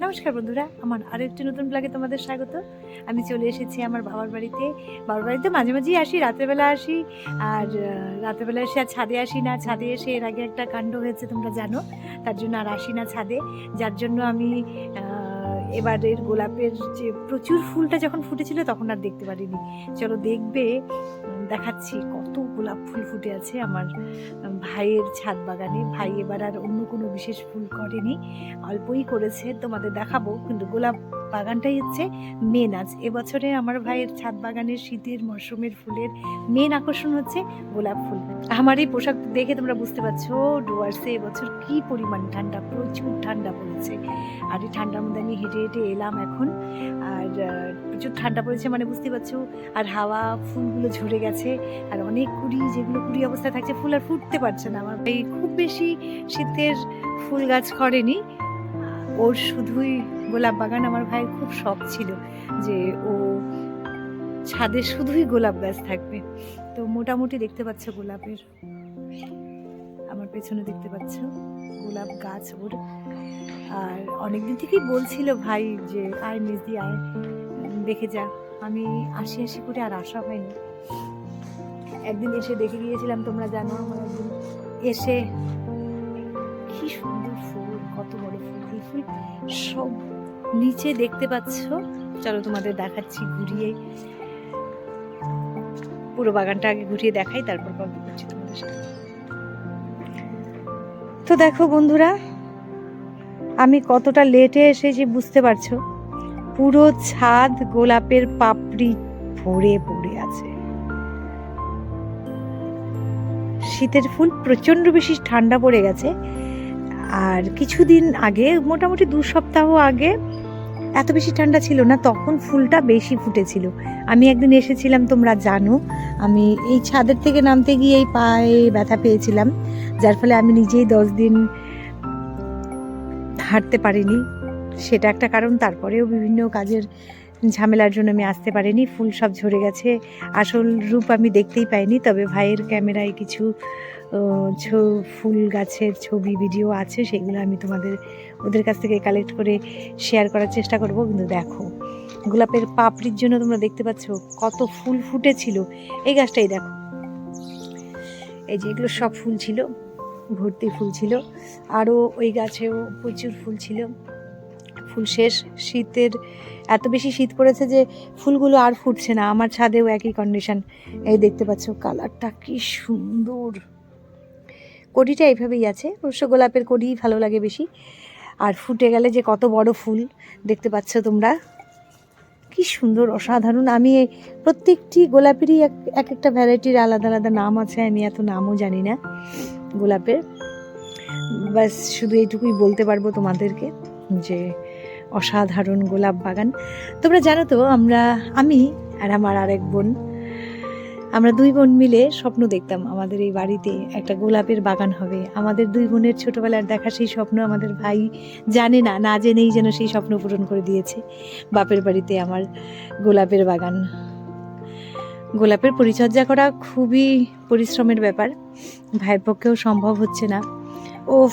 নমস্কার বন্ধুরা, আমার আরও একটি নতুন ব্লগে তোমাদের স্বাগত। আমি চলে এসেছি আমার বাবার বাড়িতে। বাবার বাড়িতে মাঝে মাঝেই আসি রাত্রেবেলা আসি। আর রাতেরবেলা এসে আর ছাদে আসি না। ছাদে এসে এর আগে একটা কাণ্ড হয়েছে, তোমরা জানো। তার জন্য আর আসি না ছাদে। যার জন্য আমি এবারের গোলাপের যে প্রচুর ফুলটা যখন ফুটেছিল তখন আর দেখতে পারিনি। চলো দেখবে দেখাচ্ছি কত গোলাপ ফুল ফুটে আছে আমার ভাইয়ের ছাদ বাগানে। ভাই এবার আর অন্য কোনো বিশেষ ফুল করেনি। অল্পই করেছে, তোমাদের দেখাবো, কিন্তু গোলাপ বাগানটাই হচ্ছে মেন আজ। এবছরে আমার ভাইয়ের ছাদ বাগানের শীতের মরশুমের ফুলের মেন আকর্ষণ হচ্ছে গোলাপ ফুল। আমার এই পোশাক দেখে তোমরা বুঝতে পারছ, ডুয়ার্সে এবছর কি পরিমাণ ঠান্ডা, প্রচুর ঠান্ডা পড়েছে। আর এই ঠান্ডার মধ্যে আমি হেঁটে হেঁটে এলাম এখন। আর প্রচুর ঠান্ডা পড়েছে মানে বুঝতে পারছ। আর হাওয়া, ফুলগুলো ঝরে গেছে। আর অনেক কুড়ি, যেগুলো কুড়ি অবস্থায় থাকছে, ফুল আর ফুটতে পারছে না। আমার ভাই খুব বেশি শীতের ফুল গাছ করেনি। ওর শুধুই গোলাপ বাগান আমার ভাইয়ের খুব শখ ছিল যে ও ছাদে শুধুই গোলাপ গাছ থাকবে। তো মোটামুটি দেখতে পাচ্ছ গোলাপের, আমার পেছনে দেখতে পাচ্ছ গোলাপ গাছ ওর। আর অনেকদিন থেকেই বলছিল ভাই যে, আয় মেজদি, আয়। দেখে যা। আমি আসি আসি করে আর আসা হয়নি। একদিন এসে দেখে গিয়েছিলাম, তোমরা জানো আমার একদিন এসে কি সুন্দর ফুল, কত বড় ফুল। ফুল সব নিচে দেখতে পাচ্ছ? চলো তোমাদের দেখাচ্ছি, ঘুরিয়ে। পুরো বাগানটা আগে ঘুরিয়ে দেখাই, তারপর গল্প করছি তোমাদের সাথে। তো দেখো বন্ধুরা, আমি কতটা লেটে এসেছি বুঝতে পারছ? পুরো ছাদ গোলাপের পাপড়ি ভরে পড়ে আছে। শীতের ফুল প্রচণ্ড বেশি ঠান্ডা পড়ে গেছে। আর কিছুদিন আগে, মোটামুটি দু সপ্তাহ আগে এত বেশি ঠান্ডা ছিল না, তখন ফুলটা বেশি ফুটেছিল। আমি একদিন এসেছিলাম, তোমরা জানো, আমি এই ছাদের থেকে নামতে গিয়ে এই পায়ে ব্যথা পেয়েছিলাম, যার ফলে আমি নিজেই দশ দিন হাঁটতে পারিনি। সেটা একটা কারণ, তারপরেও বিভিন্ন কাজের ঝামেলার জন্য আমি আসতে পারিনি, ফুল সব ঝরে গেছে। আসল রূপ আমি দেখতেই পাইনি, তবে ভাইয়ের ক্যামেরায় কিছু ফুল গাছের ছবি, ভিডিও আছে, সেগুলো আমি তোমাদের, ওদের কাছ থেকে কালেক্ট করে শেয়ার করার চেষ্টা করব। কিন্তু দেখো, গোলাপের পাপড়ির জন্য তোমরা দেখতে পাচ্ছ কত ফুল ফুটেছিল। এই গাছটাই দেখো। এই যে এগুলো সব ফুল ছিল, ভর্তি ফুল ছিল। আরও ওই গাছেও প্রচুর ফুল ছিল। ফুল শেষ। শীতের, এত বেশি শীত পড়েছে যে ফুলগুলো আর ফুটছে না। আমার ছাদেও একই কন্ডিশন এই দেখতে পাচ্ছ কালারটা কি সুন্দর। কড়িটা এইভাবেই আছে। অবশ্য গোলাপের কড়িই ভালো লাগে বেশি। আর ফুটে গেলে যে কত বড় ফুল, দেখতে পাচ্ছ তোমরা। কি সুন্দর, অসাধারণ। আমি প্রত্যেকটি গোলাপেরই এক একটা ভ্যারাইটির আলাদা আলাদা নাম আছে। আমি এত নামও জানি না গোলাপের। বাস শুধু এইটুকুই বলতে পারব তোমাদেরকে যে অসাধারণ গোলাপ বাগান। তোমরা জানো তো, আমরা, আমি আর আমার আরেক বোন, আমরা দুই বোন মিলে স্বপ্ন দেখতাম আমাদের এই বাড়িতে একটা গোলাপের বাগান হবে। আমাদের দুই বোনের ছোটবেলার দেখা সেই স্বপ্ন আমাদের ভাই জানে না না জেনেই যেন সেই স্বপ্ন পূরণ করে দিয়েছে। বাপের বাড়িতে আমার গোলাপের বাগান। গোলাপের পরিচর্যা করা খুবই পরিশ্রমের ব্যাপার, ভাইয়ের পক্ষেও সম্ভব হচ্ছে না। ও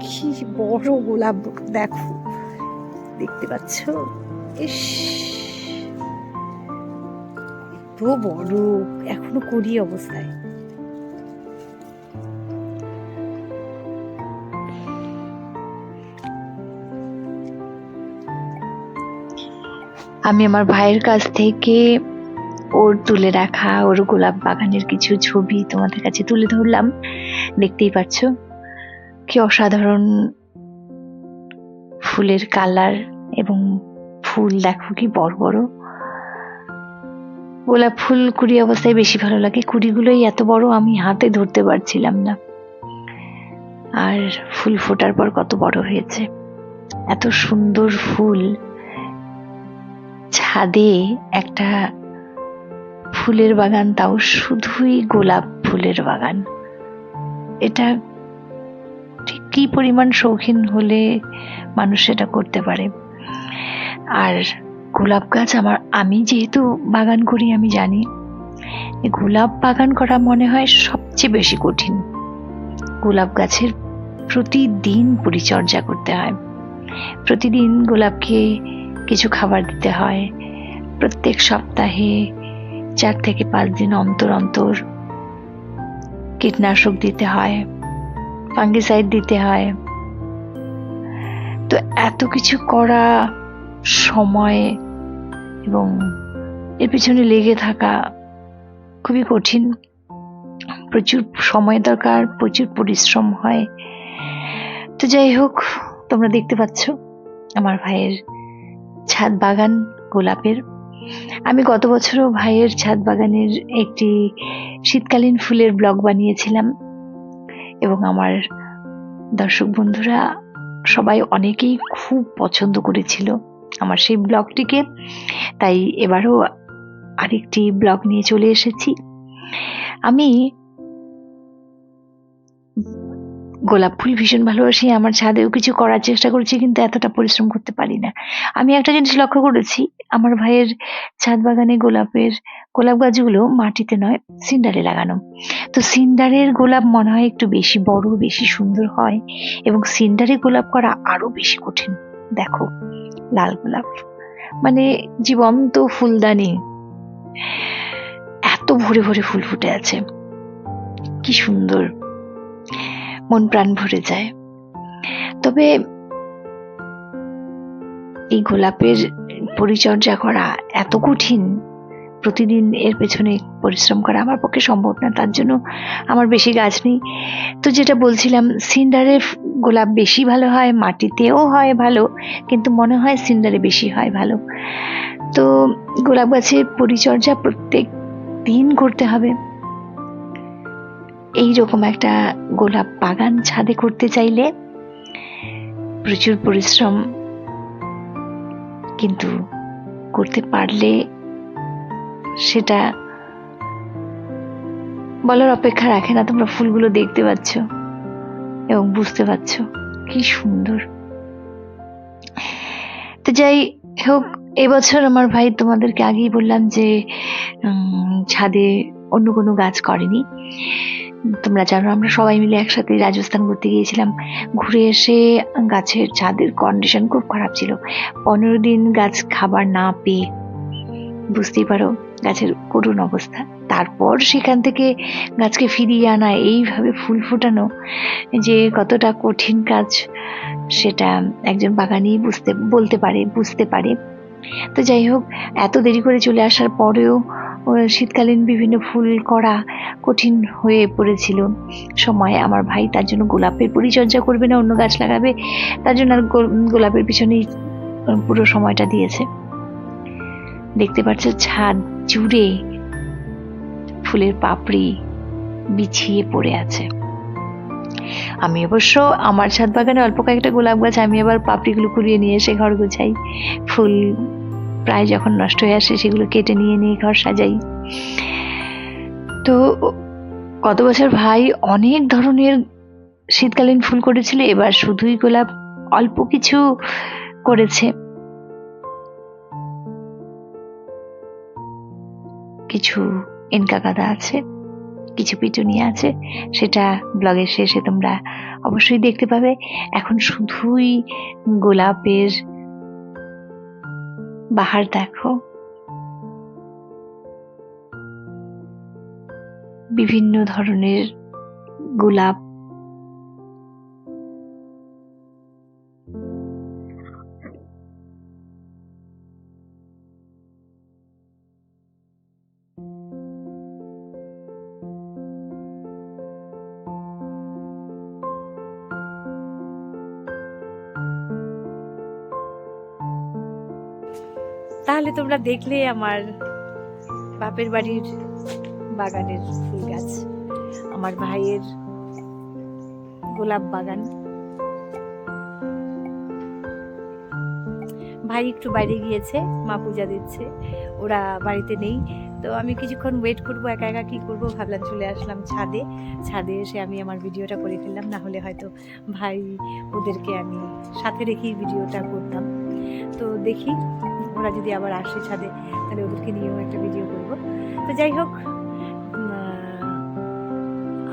কি বড় গোলাপ, দেখো। দেখতে পাচ্ছ? ইস। এত বড়, এখনও করি অবস্থায়। আমি আমার ভাইয়ের কাছ থেকে ওর তুলে রাখা ওর গোলাপ বাগানের কিছু ছবি তোমাদের কাছে তুলে ধরলাম। দেখতেই পাচ্ছ, কি অসাধারণ ফুলের কালার এবং ফুল দেখো কি বড় বড়। গোলাপ ফুল কুড়ি অবস্থায় বেশি ভালো লাগে। কুড়িগুলোই এত বড় আমি হাতে ধরতে পারছিলাম না। আর ফুল ফোটার পর কত বড় হয়েছে। এত সুন্দর ফুল। ছাদে একটা ফুলের বাগান, তাও শুধুই গোলাপ ফুলের বাগান। এটা কি পরিমাণ শৌখিন হলে মানুষ সেটা করতে পারে। আর গোলাপ গাছ আমার, আমি যেহেতু বাগান করি, আমি জানি গোলাপ বাগান করা মনে হয় সবচেয়ে বেশি কঠিন। গোলাপ গাছের প্রতিদিন পরিচর্যা করতে হয়। প্রতিদিন গোলাপকে কিছু খাবার দিতে হয়। প্রত্যেক সপ্তাহে চার থেকে পাঁচ দিন অন্তর অন্তর কীটনাশক দিতে হয়। ফাঙ্গিসাইড দিতে হয়। তো এত কিছু করা সময় এবং এর পিছনে লেগে থাকা খুবই কঠিন। প্রচুর সময় দরকার, প্রচুর পরিশ্রম হয়। তো যাই হোক, তোমরা দেখতে পাচ্ছ আমার ভাইয়ের ছাদ বাগান গোলাপের। আমি গত বছরও ভাইয়ের ছাদ বাগানের একটি শীতকালীন ফুলের ব্লগ বানিয়েছিলাম। এবং আমার দর্শক বন্ধুরা, সবাই অনেকেই খুব পছন্দ করেছিল আমার সেই ব্লগটিকে। তাই এবারও আরেকটি ব্লগ নিয়ে চলে এসেছি। আমি গোলাপ ফুল ভীষণ ভালোবাসি, আমার ছাদেও কিছু করার চেষ্টা করেছি, কিন্তু এতটা পরিশ্রম করতে পারি না। আমি একটা জিনিস লক্ষ্য করেছি, আমার ভাইয়ের ছাদ বাগানে গোলাপের, গোলাপ গাছগুলো মাটিতে নয় সিন্ডারে লাগানো। তো সিন্ডারের গোলাপ মনে হয় একটু বেশি বড়, বেশি সুন্দর হয় এবং সিন্ডারে গোলাপ করা আরও বেশি কঠিন। দেখো, লাল গোলাপ। মানে জীবন্ত ফুলদানি। এত ভরে ভরে ফুল ফুটে আছে। কি সুন্দর। মন প্রাণ ভরে যায়। তবে এই গোলাপের পরিচর্যা করা এত কঠিন, প্রতিদিন এর পেছনে পরিশ্রম করা আমার পক্ষে সম্ভব না, তার জন্য আমার বেশি গাছ নেই। তো যেটা বলছিলাম, সিন্ডারে গোলাপ বেশি ভালো হয়, মাটিতেও হয় ভালো, কিন্তু মনে হয় সিন্ডারে বেশি হয় ভালো। তো গোলাপ গাছের পরিচর্যা প্রত্যেক দিন করতে হবে। এই রকম একটা গোলাপ বাগান ছাদে করতে চাইলে প্রচুর পরিশ্রম, কিন্তু করতে পারলে সেটা বলার অপেক্ষা রাখে না। তোমরা ফুলগুলো দেখতে পাচ্ছ এবং বুঝতে পারছ কি সুন্দর। তো যাই হোক, এবছর আমার ভাই তোমাদেরকে আগেই বললাম যে ছাদে অন্য কোনো গাছ করেনি। তোমরা জানো, আমরা সবাই মিলে একসাথে রাজস্থান ঘুরতে গিয়েছিলাম। ঘুরে এসে গাছের ছাদের কন্ডিশন খুব খারাপ ছিল। পনেরো দিন গাছ খাবার না পেয়ে, বুঝতেই পারো, গাছের করুণ অবস্থা। তারপর সেখান থেকে গাছকে ফিরিয়ে আনা, এইভাবে ফুল ফোটানো, যে কতটা কঠিন কাজ, সেটা একজন বাগানি বুঝতে, বলতে পারে, বুঝতে পারে। তো যাই হোক, এত দেরি করে চলে আসার পরেও শীতকালীন বিভিন্ন ফুল করা কঠিন হয়ে পড়েছিল। সময় আমার ভাই তার জন্য গোলাপের পরিচর্যা করবে না, অন্য গাছ লাগাবে, তার জন্য আর গোলাপের পিছনেই পুরো সময়টা দিয়েছে। দেখতে পাচ্ছ ছাদ জুড়ে ফুলের পাপড়ি বিছিয়ে পড়ে আছে। আমি অবশ্য আমার ছাদ বাগানে অল্প কয়েকটা গোলাপ গাছ আমি আবার পাপড়িগুলো কুড়িয়ে নিয়ে এসে ঘর গোছাই, ফুল প্রায় যখন নষ্ট হয়ে আসে, সেগুলো কেটে নিয়ে নিয়ে ঘর সাজাই। তো গত বছর ভাই অনেক ধরনের শীতকালীন ফুল করেছিল, এবার শুধুই গোলাপ অল্প কিছু করেছে। কিছু এনকা গাঁদা আছে, কিছু পিটুনিয়া আছে, সেটা ব্লগের শেষে তোমরা অবশ্যই দেখতে পাবে। এখন শুধুই গোলাপের বাহার দেখো। বিভিন্ন ধরনের গোলাপ তাহলে তোমরা দেখলে আমার বাপের বাড়ির বাগানের ফুল গাছ, আমার ভাইয়ের গোলাপ বাগান। ভাই একটু বাইরে গিয়েছে, মা পূজা দিচ্ছে, ওরা বাড়িতে নেই। তো আমি কিছুক্ষণ ওয়েট করব, একা একা কী করব, ভাবলাম চলে আসলাম ছাদে। ছাদে এসে আমি আমার ভিডিওটা করে ফেললাম, না হলে হয়তো ভাই ওদেরকে আমি সাথে রেখেই ভিডিওটা করতাম। তো দেখি ওরা যদি আবার আসে ছাদে, তাহলে ওদেরকে নিয়েও একটা ভিডিও করব। তো যাই হোক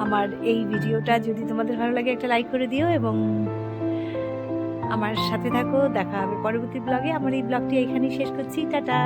আমার এই ভিডিওটা যদি তোমাদের ভালো লাগে একটা লাইক করে দিও এবং আমার সাথে থাকো, দেখা হবে পরবর্তী ব্লগে আমার এই ব্লগটি এখানেই শেষ করছি। টাটা!